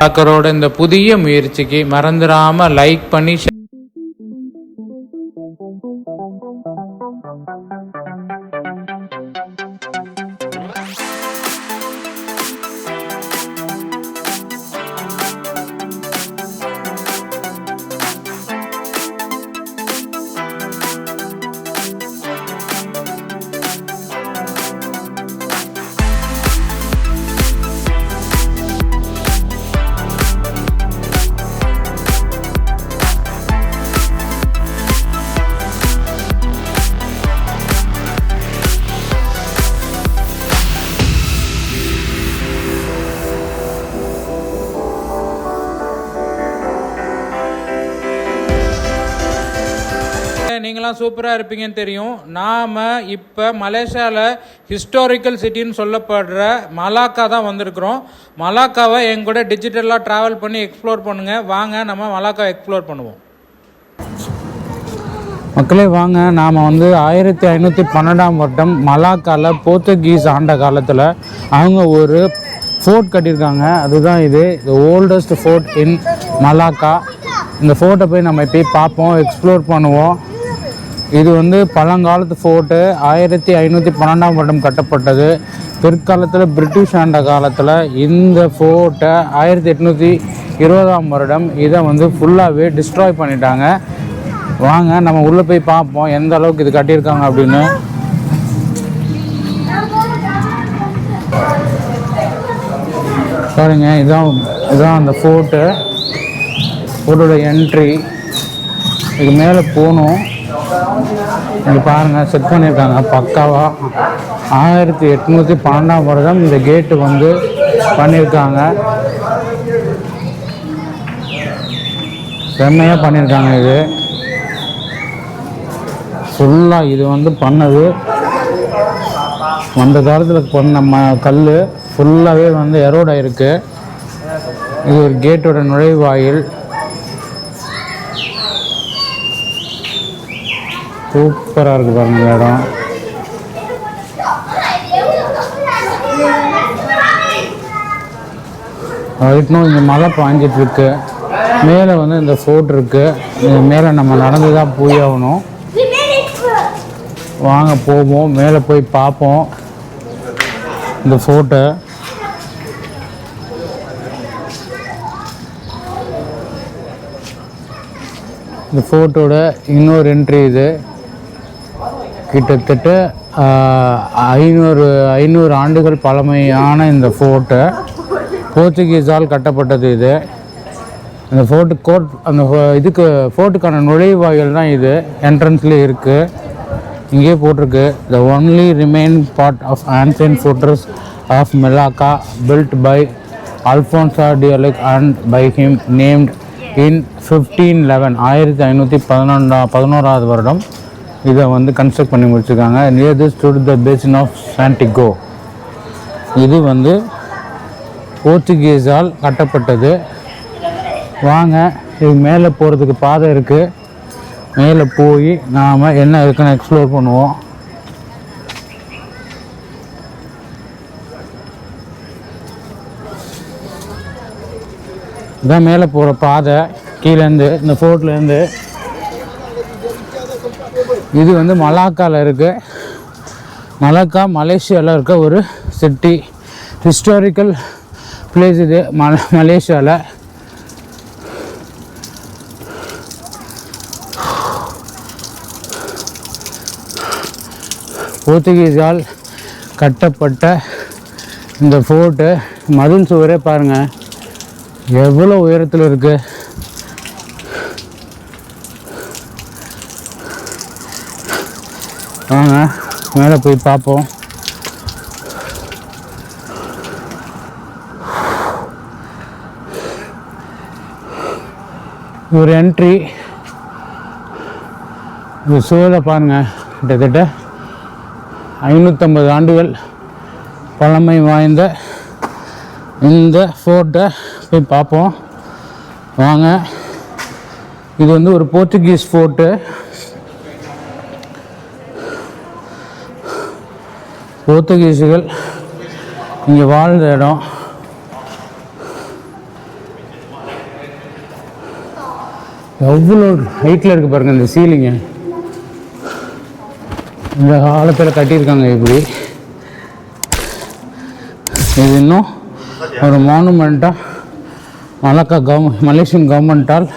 டாக்கரோட இந்த புதிய முயற்சிக்கு மறந்துடாமல் லைக் பண்ணி நீங்களாம் சூப்பராக இருப்பீங்கன்னு தெரியும். நாம் இப்போ மலேசியாவில் ஹிஸ்டாரிக்கல் சிட்டின்னு சொல்லப்படுற மலாக்கா தான் வந்திருக்கிறோம். மலாக்காவை எங்க கூட டிஜிட்டலாக ட்ராவல் பண்ணி எக்ஸ்ப்ளோர் பண்ணுங்கள் வாங்க நம்ம மலாக்கா எக்ஸ்ப்ளோர் பண்ணுவோம். மக்களே வாங்க. நாம் வந்து ஆயிரத்தி ஐநூற்றி பன்னெண்டாம் வருடம் மலாக்காவில் போர்த்துகீஸ் ஆண்ட காலத்தில் அவங்க ஒரு ஃபோர்ட் கட்டியிருக்காங்க. அதுதான் இது the oldest fort in Malacca. இந்த ஃபோர்ட்டை போய் நம்ம போய் பார்ப்போம் எக்ஸ்ப்ளோர் பண்ணுவோம். இது வந்து பழங்காலத்து ஃபோர்ட்டு ஆயிரத்தி ஐநூற்றி பன்னெண்டாம் வருடம் கட்டப்பட்டது. பிற்காலத்தில் பிரிட்டிஷ் ஆண்ட காலத்தில் இந்த ஃபோர்ட்டை ஆயிரத்தி எட்நூற்றி இருபதாம் வருடம் இதை வந்து ஃபுல்லாகவே டிஸ்ட்ராய் பண்ணிட்டாங்க. வாங்க நம்ம உள்ளே போய் பார்ப்போம் எந்த அளவுக்கு இது கட்டியிருக்காங்க அப்படின்னு. பாருங்க இதான் இதான் அந்த ஃபோர்ட்டு ஃபோர்ட்டோட என்ட்ரி இதுக்கு மேலே போகணும். இங்கே பாருங்கள் செட் பண்ணியிருக்காங்க. பக்காவாக ஆயிரத்தி எட்நூற்றி பன்னெண்டாம் வருடம் இந்த கேட்டு வந்து பண்ணியிருக்காங்க. செம்மையாக பண்ணியிருக்காங்க இது. ஃபுல்லாக இது வந்து பண்ணது. அந்த காலத்தில் பண்ண ம கல் ஃபுல்லாகவே வந்து எரோட் ஆயிருக்கு. இது ஒரு கேட்டோட நுழைவாயில். சூப்பராக இருக்குது பாருங்கள் இந்த இடம். இன்னும் இங்கே மழை பாஞ்சிட்ருக்கு மேலே வந்து இந்த ஃபோர்ட் இருக்குது மேலே நம்ம நடந்து தான் போய் ஆகணும் வாங்க போவோம். மேலே போய் பார்ப்போம். இந்த ஃபோட்டோ இந்த ஃபோட்டோட இன்னொரு என்ட்ரி இது. கிட்டத்தட்ட ஐநூறு ஐநூறு ஆண்டுகள் பழமையான இந்த ஃபோர்ட்டு. போர்ச்சுகீஸால் கட்டப்பட்டது இது. அந்த ஃபோர்ட்டு கோட் அந்த இதுக்கு ஃபோர்ட்டுக்கான நுழைவாயில் தான் இது. என்ட்ரன்ஸ்லேயே இருக்குது இங்கே போட்டிருக்கு. The only remain part of ancient fortress of Melaka built by Alfonso டியலிக் and by him named in fifteen eleven ஆயிரத்தி ஐநூற்றி பதினொன்றா பதினோராவது வருடம். இதை வந்து கன்ஸ்ட்ரக்ட் பண்ணி முடிச்சிருக்காங்க. Near this to the basin of Santiago இது வந்து போர்ச்சுகீஸால் கட்டப்பட்டது. வாங்க இது மேலே போகிறதுக்கு பாதை இருக்குது மேலே போய் நாம் என்ன இருக்குன்னு எக்ஸ்ப்ளோர் பண்ணுவோம். இதான் மேலே போகிற பாதை. கீழேருந்து இந்த ஃபோர்ட்லேருந்து இது வந்து மலாக்காவில் இருக்குது மலாக்கா மலேசியாவில் இருக்க ஒரு சிட்டி. ஹிஸ்டாரிக்கல் பிளேஸ் இது மல மலேசியாவில் போர்த்துகீஸால் கட்டப்பட்ட இந்த ஃபோர்ட்டு மதில் சுவரே பாருங்கள் எவ்வளோ உயரத்தில் இருக்குது வாங்க மேலே போய் பார்ப்போம். ஒரு என்ட்ரி இந்த சூழலை பாருங்கள் கிட்டத்தட்ட ஐநூற்றம்பது ஆண்டுகள் பழமை வாய்ந்த இந்த ஃபோர்ட்டை போய் பார்ப்போம். வாங்க. இது வந்து ஒரு போர்ச்சுகீஸ் ஃபோர்ட்டு போர்த்துகீஸுகள் இங்கே வாழ்ந்த இடம். எவ்வளோ ஹைட்டில் இருக்குது பாருங்கள் இந்த சீலிங்க இந்த காலத்தில் கட்டியிருக்காங்க இப்படி. இது இன்னும் ஒரு மானுமெண்ட்டாக மலக்கா கவர்மெண்ட் மலேசியன் கவர்மெண்ட்டால்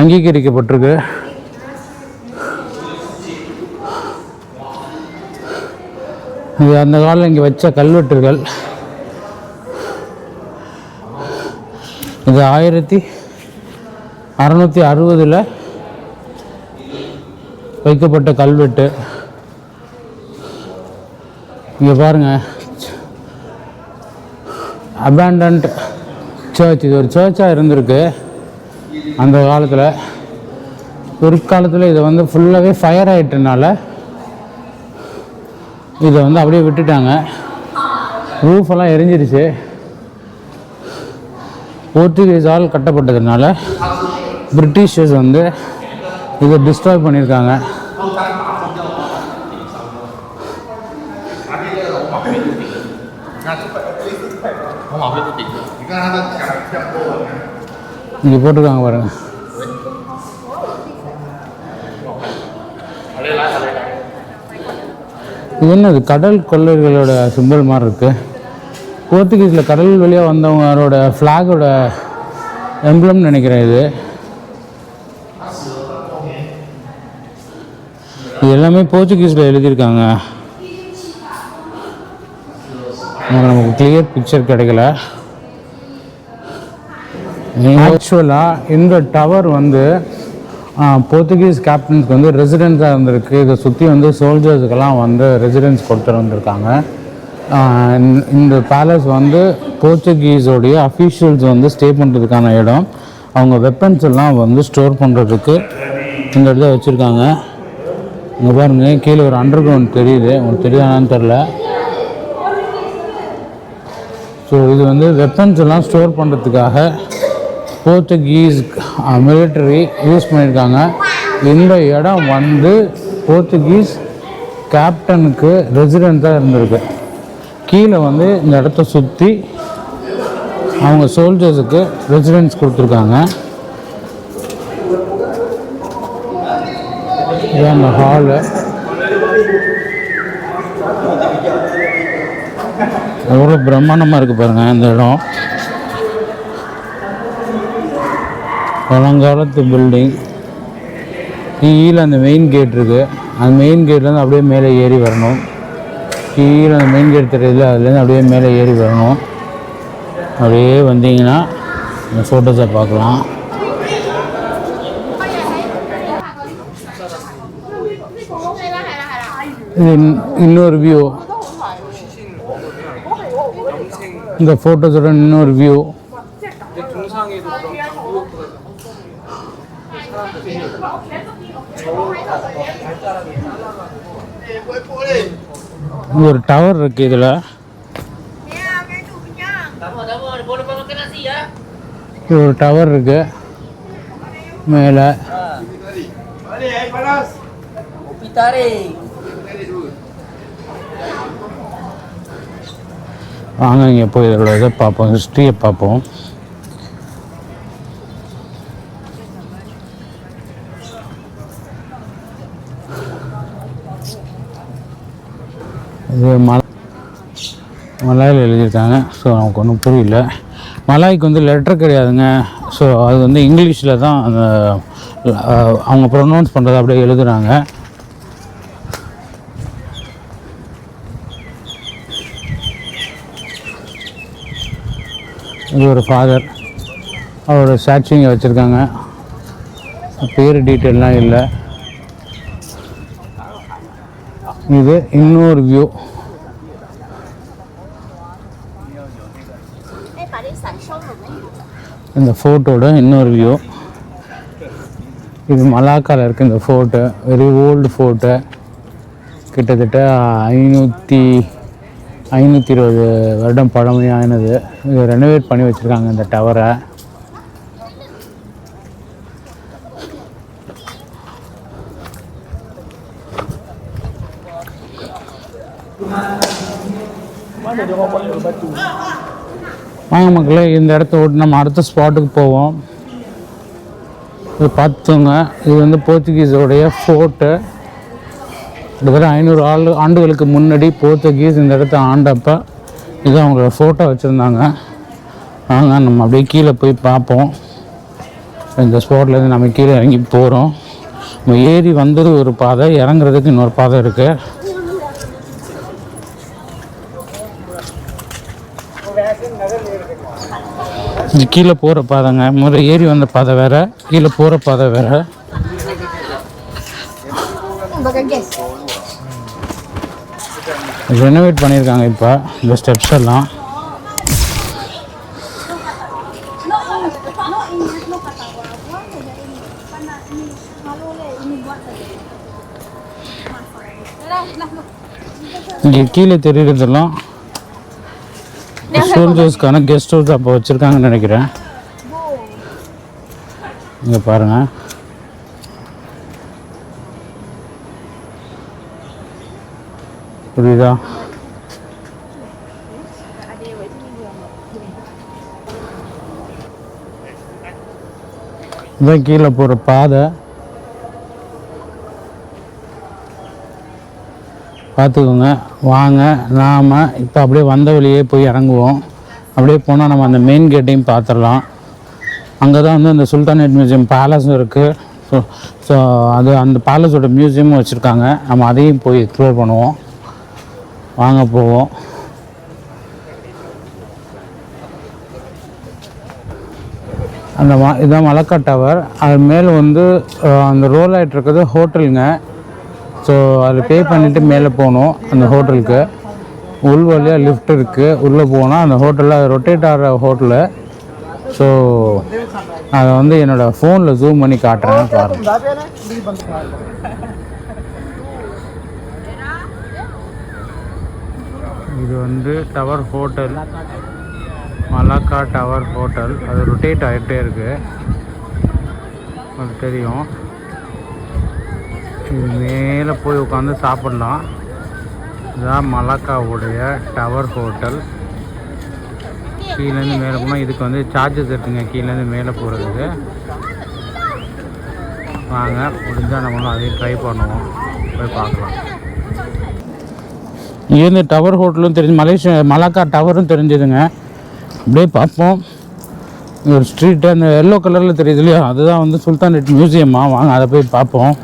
அங்கீகரிக்கப்பட்டிருக்கு. இது அந்த காலம் இங்கே வச்ச கல்வெட்டுகள். இது ஆயிரத்தி அறநூற்றி அறுபதில் வைக்கப்பட்ட கல்வெட்டு. இங்கே பாருங்கள் அபேண்டன்ட் சர்ச் இது ஒரு சர்ச்சாக இருந்திருக்கு அந்த காலத்தில். பிற்காலத்தில் இதை வந்து ஃபுல்லாகவே ஃபயர் ஆகிட்டனால இதை வந்து அப்படியே விட்டுட்டாங்க. ரூஃப் எல்லாம் எரிஞ்சிருச்சு. போர்த்துகீஸால் கட்டப்பட்டதுனால பிரிட்டிஷர்ஸ் வந்து இதை டிஸ்ட்ராய் பண்ணியிருக்காங்க. இங்கே போட்டிருக்காங்க பாருங்கள் என்னது கடல் கொள்ளைகளோட சிம்பிள் மாதிரி இருக்குது போர்த்துகீஸில் கடல் வழியாக வந்தவங்களோட ஃப்ளாகோட எம்ப்ளம்னு நினைக்கிறேன் இது. இது எல்லாமே போர்ச்சுகீஸில் எழுதியிருக்காங்க. நமக்கு கிளியர் பிக்சர் கிடைக்கல. ஆக்சுவலாக இந்த டவர் வந்து போர்த்துகீஸ் கேப்டன்ஸ்க்கு வந்து ரெசிடென்ஸாக இருந்திருக்கு. இதை சுற்றி வந்து சோல்ஜர்ஸுக்கெல்லாம் வந்து ரெசிடென்ஸ் கொடுத்துருந்துருக்காங்க இந்த பேலஸ் வந்து போர்ச்சுகீஸோடைய அஃபீஷியல்ஸ் வந்து ஸ்டே பண்ணுறதுக்கான இடம். அவங்க வெப்பன்ஸ் எல்லாம் வந்து ஸ்டோர் பண்ணுறதுக்கு இந்த இடத்துல வச்சுருக்காங்க. இங்கே பாருங்க கீழே ஒரு அண்டர் கிரவுண்ட் தெரியுது. உங்களுக்கு தெரியாதான்னு தெரில ஸோ இது வந்து வெப்பன்ஸ் எல்லாம் ஸ்டோர் பண்ணுறதுக்காக போர்த்துகீஸ் மிலிட்டரி யூஸ் பண்ணியிருக்காங்க. இந்த இடம் வந்து போர்த்துகீஸ் கேப்டனுக்கு ரெசிடென்ட்டாக இருந்திருக்கு. கீழே வந்து இந்த இடத்த சுற்றி அவங்க சோல்ஜர்ஸுக்கு ரெசிடென்ஸ் கொடுத்துருக்காங்க. இதான் அந்த ஹாலு எவ்வளோ பிரம்மாண்டமாக இருக்குது பாருங்கள் இந்த இடம். பழங்காலத்து பில்டிங் கீழே அந்த மெயின் கேட் இருக்குது அந்த மெயின் கேட்லேருந்து அப்படியே மேலே ஏறி வரணும். கீழே அந்த மெயின் கேட் தெரியுது அதுலேருந்து அப்படியே மேலே ஏறி வரணும். அப்படியே வந்தீங்கன்னா இந்த ஃபோட்டோஸை பார்க்கலாம். இன்னொரு வியூ இந்த ஃபோட்டோஸோட இன்னொரு வியூ ஒரு டவர் இருக்கு இதில். இது ஒரு டவர் இருக்கு. மேலே. வாங்க இங்கே போய் இதோட இதை பார்ப்போம் ஹிஸ்ட்ரியை பார்ப்போம். இது மல மலாயில் எழுதியிருக்காங்க. ஸோ நமக்கு ஒன்றும் புரியல. மலாய்க்கு வந்து லெட்டர் கிடையாதுங்க. ஸோ அது வந்து இங்கிலீஷில் தான் அந்த அவங்க ப்ரொனவுன்ஸ் பண்ணுறதை அப்படியே எழுதுகிறாங்க இது ஒரு ஃபாதர் அவரோட ஸ்டாச்சு இங்கே வச்சுருக்காங்க. பேர் டீட்டெயிலெலாம் இல்லை. இது இன்னொரு வியூ இந்த ஃபோட்டோட இன்னொரு வியூ இது மலாக்காவில் இருக்குது இந்த ஃபோட்டோ வெரி ஓல்டு ஃபோட்டோ கிட்டத்தட்ட ஐநூற்றி ஐநூற்றி இருபது வருடம் பழமையானது. இது ரெனோவேட் பண்ணி வச்சுருக்காங்க இந்த டவரை வாங்க மக்களே இந்த இடத்த விட்டு நம்ம அடுத்த ஸ்பாட்டுக்கு போவோம். இது பார்த்துங்க இது வந்து போர்த்துகீஸோடைய ஃபோர்ட்டு கிட்டத்தட்ட ஐநூறு ஆள் ஆண்டுகளுக்கு முன்னாடி போர்த்துகீஸ் இந்த இடத்த ஆண்டப்போ இது அவங்களோட ஃபோட்டோ வச்சுருந்தாங்க. வாங்க நம்ம அப்படியே கீழே போய் பார்ப்போம். இந்த ஸ்பாட்லேருந்து நம்ம கீழே இறங்கி போகிறோம் நம்ம ஏறி வந்தது ஒரு பாதை இறங்குறதுக்கு இன்னொரு பாதை இருக்குது இது கீழே போகிற பாதைங்க. முதல் ஏறி வந்த பாதை வேற கீழே போகிற பாதை வேற. ரெனோவேட் பண்ணியிருக்காங்க இப்போ இந்த ஸ்டெப்ஸ் எல்லாம். இங்கே கீழே தெரியுறதெல்லாம் சோல்ஜர்ஸ்க்கான கெஸ்ட் ஹவுஸ் அப்போ வச்சுருக்காங்கன்னு நினைக்கிறேன். இங்கே பாருங்கள் புரியுதா? இதான் கீழே போகிற பாதை. பார்த்துக்கோங்க. வாங்க நாம் இப்போ அப்படியே வந்த வழியே போய் இறங்குவோம். அப்படியே போனால் நம்ம அந்த மெயின் கேட்டையும் பார்த்துடலாம். அங்கே தான் வந்து அந்த சுல்தானேட் மியூசியம் பேலஸும் இருக்குது ஸோ ஸோ அது அந்த பேலஸோட மியூசியமும் வச்சுருக்காங்க. நம்ம அதையும் போய் எக்ஸ்ப்ளோர் பண்ணுவோம். வாங்க போவோம். அந்த ம இதான் மலக்கா டவர் அது மேலே வந்து அந்த ரோல் ஆகிட்டு இருக்கிறது ஹோட்டலுங்க ஸோ அதில் பே பண்ணிவிட்டு மேலே போகணும் அந்த ஹோட்டலுக்கு உள் வழியாக லிஃப்ட் இருக்குது உள்ளே போனால் அந்த ஹோட்டலில் ரொட்டேட் ஆகிற ஹோட்டலு ஸோ அதை வந்து என்னோடய ஃபோனில் ஜூம் பண்ணி காட்டுறேன் பாருங்கள் இது வந்து tower hotel Malacca tower hotel அது ரொட்டேட் ஆகிட்டே இருக்குது அது தெரியும். இது மேலே போய் உட்காந்து சாப்பிட்லாம். இதுதான் மலாக்காவுடைய டவர் ஹோட்டல் கீழேருந்து மேலே போனால் இதுக்கு வந்து சார்ஜஸ் இருக்குங்க. கீழேருந்து மேலே போகிறதுக்கு வாங்க முடிஞ்சால் நம்மளும் அதையும் ட்ரை பண்ணுவோம். போய் பார்க்கலாம். இங்கேருந்து டவர் ஹோட்டலும் தெரிஞ்சு மலேசியா மலாக்கா டவரும் தெரிஞ்சதுங்க. அப்படியே பார்ப்போம். ஒரு ஸ்ட்ரீட்டு அந்த எல்லோ கலரில் தெரியுது இல்லையா? அதுதான் வந்து சுல்தான் ரெட் மியூசியமாக வாங்க அதை போய் பார்ப்போம்.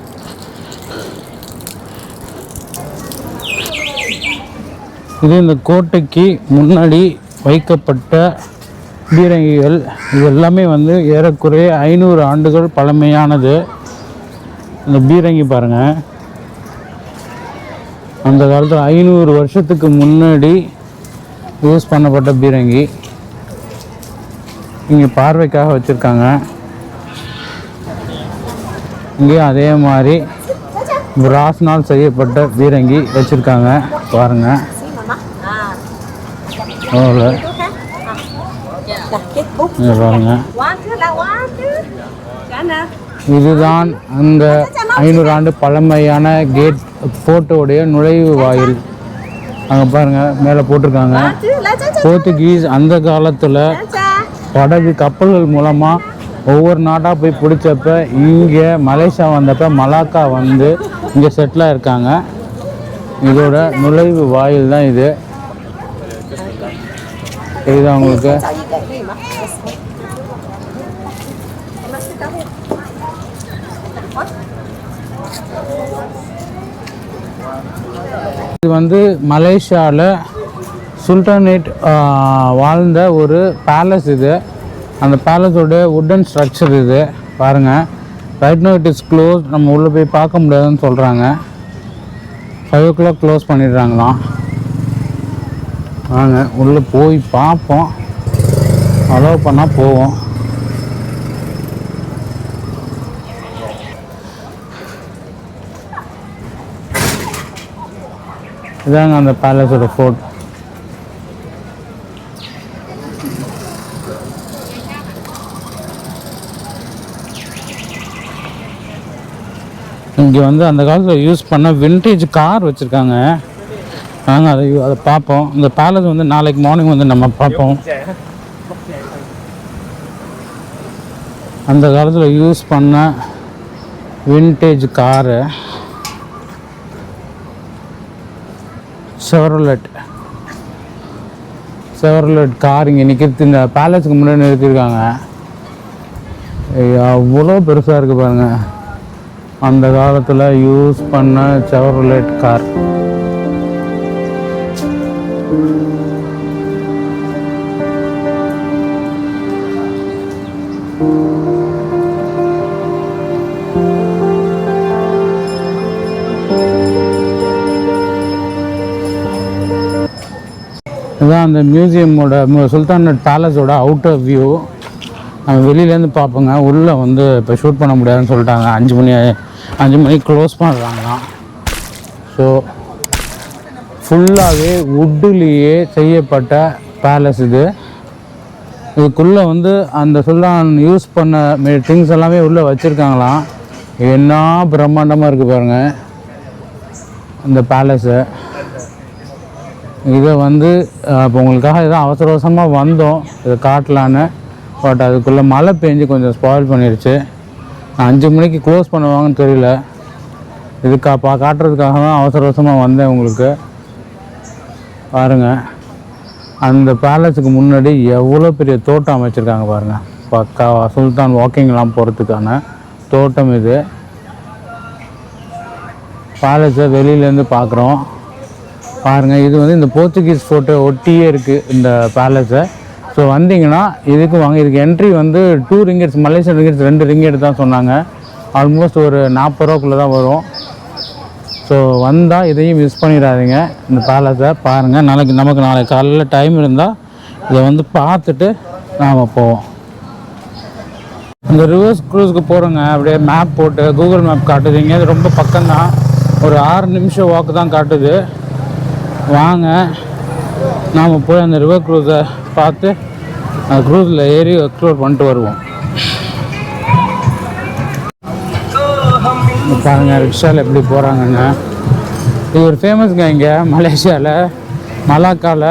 இது இந்த கோட்டைக்கு முன்னாடி வைக்கப்பட்ட பீரங்கிகள் இது எல்லாமே வந்து ஏறக்குறைய ஐநூறு ஆண்டுகள் பழமையானது. இந்த பீரங்கி பாருங்கள் அந்த காலத்தில் ஐநூறு வருஷத்துக்கு முன்னாடி யூஸ் பண்ணப்பட்ட பீரங்கி. இங்கே பார்வைக்காக வச்சுருக்காங்க. இங்கேயும் அதே மாதிரி பிராஸ்னால் செய்யப்பட்ட பீரங்கி வச்சுருக்காங்க. பாருங்கள் அவ்வளோ இங்கே nè. இதுதான் அந்த ஐநூறு ஆண்டு பழமையான கேட் ஃபோட்டோடைய நுழைவு வாயில். அங்கே பாருங்கள் மேலே போட்டிருக்காங்க. போர்த்துகீஸ் அந்த காலத்தில். படகு கப்பல்கள் மூலமாக ஒவ்வொரு நாட்டாக போய் பிடிச்சப்ப இங்கே மலேசியா வந்தப்ப மலாக்கா வந்து இங்கே செட்டில் இருக்காங்க. இதோட நுழைவு வாயில் தான் இது. இதுதான் உங்களுக்கு? இது வந்து மலேசியாவில் சுல்தானேட் வாழ்ந்த ஒரு பேலஸ் இது. அந்த பேலஸோட உட்டன் ஸ்ட்ரக்சர் இது. பாருங்கள் right no it is close நம்ம உள்ளே போய் பார்க்க முடியாதுன்னு சொல்கிறாங்க ஃபைவ் ஓ கிளாக் க்ளோஸ் பண்ணிடுறாங்களாம். வாங்க உள்ளே போய் பார்ப்போம். அலோவ் பண்ணால் போவோம். இதாங்க அந்த பேலஸோட ஃபோர்ட் இங்கே வந்து அந்த காலத்தில் யூஸ் பண்ண வின்டேஜ் கார் வச்சுருக்காங்க. நாங்கள் அதை அதை பார்ப்போம். இந்த பேலஸ் வந்து நாளைக்கு மார்னிங் வந்து நம்ம பார்ப்போம். அந்த காலத்தில் யூஸ் பண்ண vintage car Chevrolet Chevrolet car இங்கே நிற்கிறது இந்த பேலஸுக்கு முன்னாடி நிறுத்தியிருக்காங்க அவ்வளோ பெருசாக இருக்குது பாருங்கள் அந்த காலத்தில் யூஸ் பண்ண செவரலெட் கார் இதுதான் அந்த மியூசியமோட மு- சுல்தான் பேலஸோட அவுட்டர் வியூ நம்ம வெளியிலேருந்து பார்ப்போங்க. உள்ளே வந்து இப்போ ஷூட் பண்ண முடியாதுன்னு சொல்லிட்டாங்க. அஞ்சு மணி அஞ்சு மணிக்கு க்ளோஸ் பண்ணுறாங்களாம் ஸோ ஃபுல்லாகவே வுட்டுலேயே செய்யப்பட்ட பேலஸ் இது. இதுக்குள்ளே வந்து அந்த சுல்தான் யூஸ் பண்ண திங்ஸ் எல்லாமே உள்ளே வச்சுருக்காங்களாம். என்ன பிரம்மாண்டமாக இருக்குது பாருங்கள் இந்த பேலஸு இதை வந்து இப்போ உங்களுக்காக எதோ அவசர அவசரமாக வந்தோம். இதை காட்டலான்னு. பட் அதுக்குள்ளே மழை பெஞ்சு கொஞ்சம் ஸ்பாயில் பண்ணிடுச்சு அஞ்சு மணிக்கு க்ளோஸ் பண்ணுவாங்கன்னு தெரியல. இதுக்கா பா காட்டுறதுக்காக தான் அவசர அவசரமாக வந்தேன் உங்களுக்கு. பாருங்கள் அந்த பேலஸுக்கு முன்னாடி எவ்வளோ பெரிய தோட்டம் அமைச்சிருக்காங்க பாருங்கள் பக்காவா சுல்தான் வாக்கிங்லாம் போகிறதுக்கான தோட்டம் இது. பேலஸை வெளியிலேருந்து பார்க்குறோம். பாருங்கள் இது வந்து இந்த போர்ச்சுகீஸ் ஃபோட்டோ ஒட்டியே இருக்குது இந்த பேலஸை ஸோ வந்தீங்கன்னா இதுக்கு வாங்க இதுக்கு என்ட்ரி வந்து டூ ரிங்கெட்ஸ் மலேசியன் ரிங்கெட்ஸ் ரெண்டு ரிங்கெட் தான் சொன்னாங்க. ஆல்மோஸ்ட் ஒரு நாற்பது ரூபாக்குள்ளே தான் வரும். ஸோ வந்தால் இதையும் மிஸ் பண்ணிடாதீங்க. இந்த பேலஸை பாருங்கள் நாளைக்கு நமக்கு நாளைக்கு காலையில் டைம் இருந்தால் இதை வந்து பார்த்துட்டு நாம் போவோம். இந்த ரிவர்ஸ் க்ரூஸ்க்கு போகிறோங்க அப்படியே மேப் போட்டு கூகுள் மேப் காட்டுதுங்க. அது ரொம்ப பக்கம்தான். ஒரு ஆறு நிமிஷம் வாக்கு தான் காட்டுது. வாங்க. நாம் போய் அந்த ரிவர் க்ரூஸை பார்த்து அந்த க்ரூஸில் ஏறி எக்ஸ்ப்ளோர் பண்ணிட்டு வருவோம். பாருங்கள் ரிக்ஷாவில் எப்படி போகிறாங்கங்க இது ஒரு ஃபேமஸ்ங்க இங்கே மலேசியாவில் மலாக்காவில்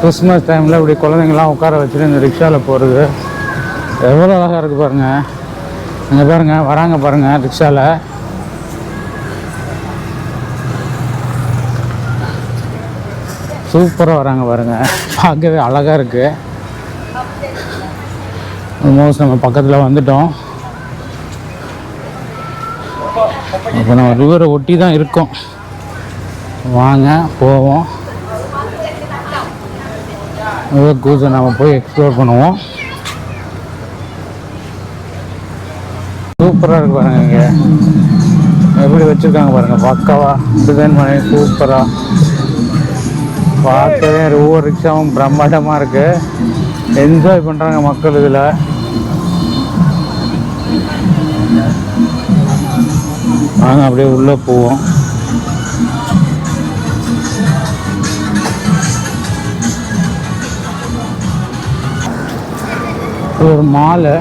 கிறிஸ்மஸ் டைமில் இப்படி குழந்தைங்களாம் உட்கார வச்சுட்டு இந்த ரிக்ஷாவில் போகிறது எவ்வளோ அழகாக இருக்குது பாருங்கள் அங்கே பாருங்கள் வராங்க பாருங்கள் ரிக்ஷாவில் சூப்பராக வராங்க பாருங்கள் பார்க்கவே அழகாக இருக்குது ஆல்மோஸ்ட் நம்ம பக்கத்தில் வந்துட்டோம். இப்போ நம்ம ரிவரை ஒட்டி தான் இருக்கோம். வாங்க போவோம். ரிவர் கூஸை நம்ம போய் எக்ஸ்ப்ளோர் பண்ணுவோம். சூப்பராக இருக்கு பாருங்க இங்கே. எப்படி வச்சுருக்காங்க பாருங்க பக்காவா டிசைன் பண்ணி சூப்பராக பார்க்கவே ஒவ்வொரு ரிக்ஷாவும் பிரம்மாண்டமாக இருக்குது என்ஜாய் பண்ணுறாங்க மக்கள் இதில். வாங்க அப்படியே உள்ளே போவோம். ஒரு மாலை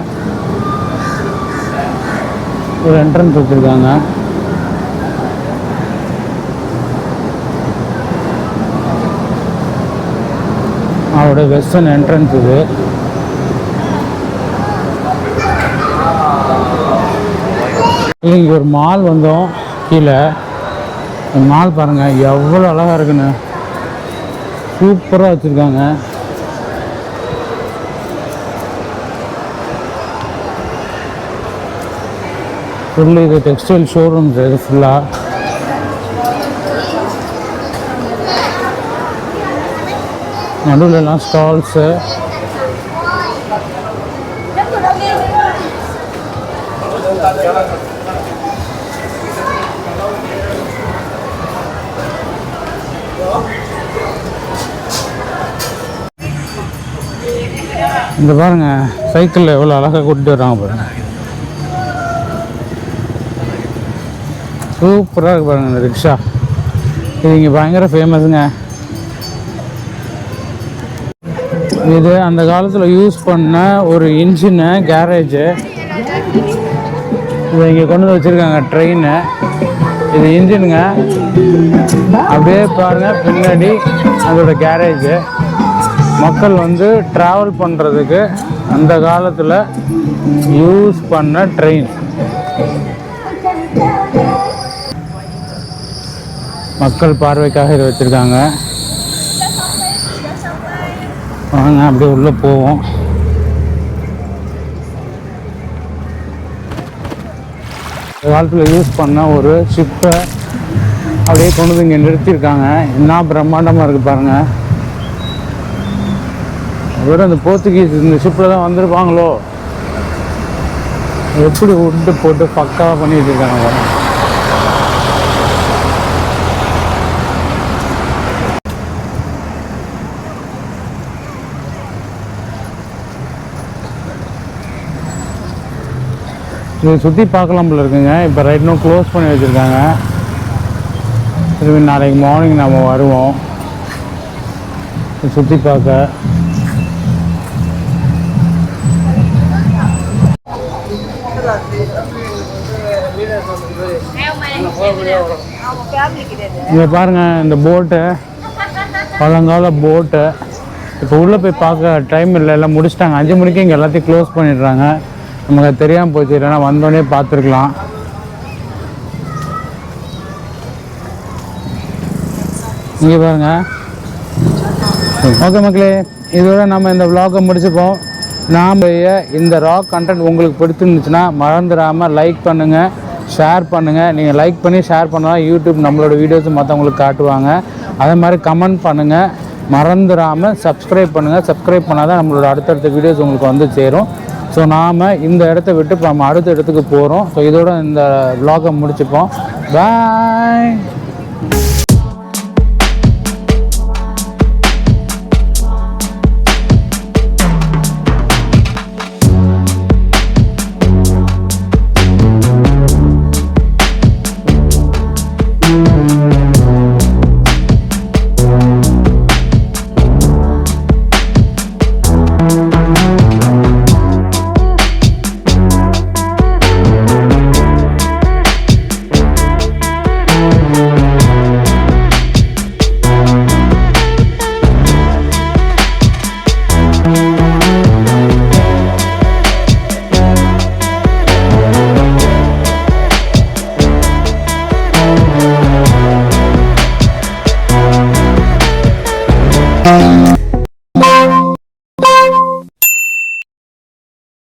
ஒரு என்ட்ரன்ஸ் வச்சுருக்காங்க. அவரோட வெஸ்டர்ன் என்ட்ரன்ஸ் இது. இங்கே ஒரு மால் வந்தோம் கீழே. மால் பாருங்கள் எவ்வளோ அழகாக இருக்குன்னு. சூப்பராக வச்சுருக்காங்க. ஃபுல்லு இது டெக்ஸ்டைல் ஷோரூம்ஸ் இது ஃபுல்லாக நடுவில்லாம் ஸ்டால்ஸு ஸ்டால்ஸு இந்த பாருங்க சைக்கிளில் எவ்வளோ அழகாக கூட்டிட்டு வர்றாங்க பாருங்க. சூப்பராக இருக்கு பாருங்க இந்த ரிக்ஷா. இது இங்கே பயங்கர ஃபேமஸுங்க இது அந்த காலத்தில் யூஸ் பண்ண ஒரு இன்ஜினு கேரேஜு இதை இங்கே கொண்டு வந்து வச்சுருக்காங்க ட்ரெயின் இது இன்ஜினுங்க அப்படியே பாருங்கள் பின்னாடி அதோட கேரேஜு மக்கள் வந்து ட்ராவல் பண்ணுறதுக்கு அந்த காலத்தில் யூஸ் பண்ண ட்ரெயின் மக்கள் பார்வைக்காக இதை வச்சுருக்காங்க. வாங்க அப்படியே உள்ளே போவோம். இந்த காலத்தில் யூஸ் பண்ண ஒரு ஷிப்பை அப்படியே கொண்டு வந்து இங்கே நிறுத்தியிருக்காங்க. என்ன பிரம்மாண்டமாக இருக்குது பாருங்கள் வெறும் அந்த போர்த்துகீஸ் இந்த ஷிப்பில் தான் வந்திருப்பாங்களோ? எப்படி உட்டு போட்டு பக்காவாக பண்ணி வச்சுருக்காங்க பாருங்க. இது சுற்றி பார்க்கலாம் போல இருக்குங்க. இப்போ ரைட் நோ க்ளோஸ் பண்ணி வச்சுருக்காங்க. திரும்பி நாளைக்கு மார்னிங் நம்ம வருவோம். சுற்றி பார்க்க. இங்கே பாருங்கள் இந்த போட்டு பழங்கால போட்டு இப்போ உள்ளே போய் பார்க்க டைம் இல்லை. எல்லாம் முடிச்சிட்டாங்க. அஞ்சு மணிக்கு இங்கே எல்லாத்தையும் க்ளோஸ் பண்ணிடுறாங்க. நமக்கு அது தெரியாமல் போச்சு. இல்லைன்னா வந்தோடனே பார்த்துருக்கலாம். இங்கே பாருங்க. ஓகே மக்களே இதோட நம்ம இந்த விலாகை முடிச்சுப்போம். நாம் இந்த ராக் கண்டென்ட் உங்களுக்கு பிடிச்சிருந்துச்சுன்னா மறந்துடாமல் லைக் பண்ணுங்கள் ஷேர் பண்ணுங்கள் நீங்கள் லைக் பண்ணி ஷேர் பண்ணால் யூடியூப் நம்மளோட வீடியோஸ் மற்றவங்களுக்கு காட்டுவாங்க. அதே மாதிரி கமெண்ட் பண்ணுங்கள் மறந்துடாமல் சப்ஸ்கிரைப் பண்ணுங்கள் சப்ஸ்கிரைப் பண்ணால் தான் நம்மளோட அடுத்தடுத்த வீடியோஸ் உங்களுக்கு வந்து சேரும். ஸோ நாம் இந்த இடத்த விட்டு இப்போ நம்ம அடுத்த இடத்துக்கு போகிறோம் ஸோ இதோட இந்த விலாகை முடிச்சுப்போம். பாய்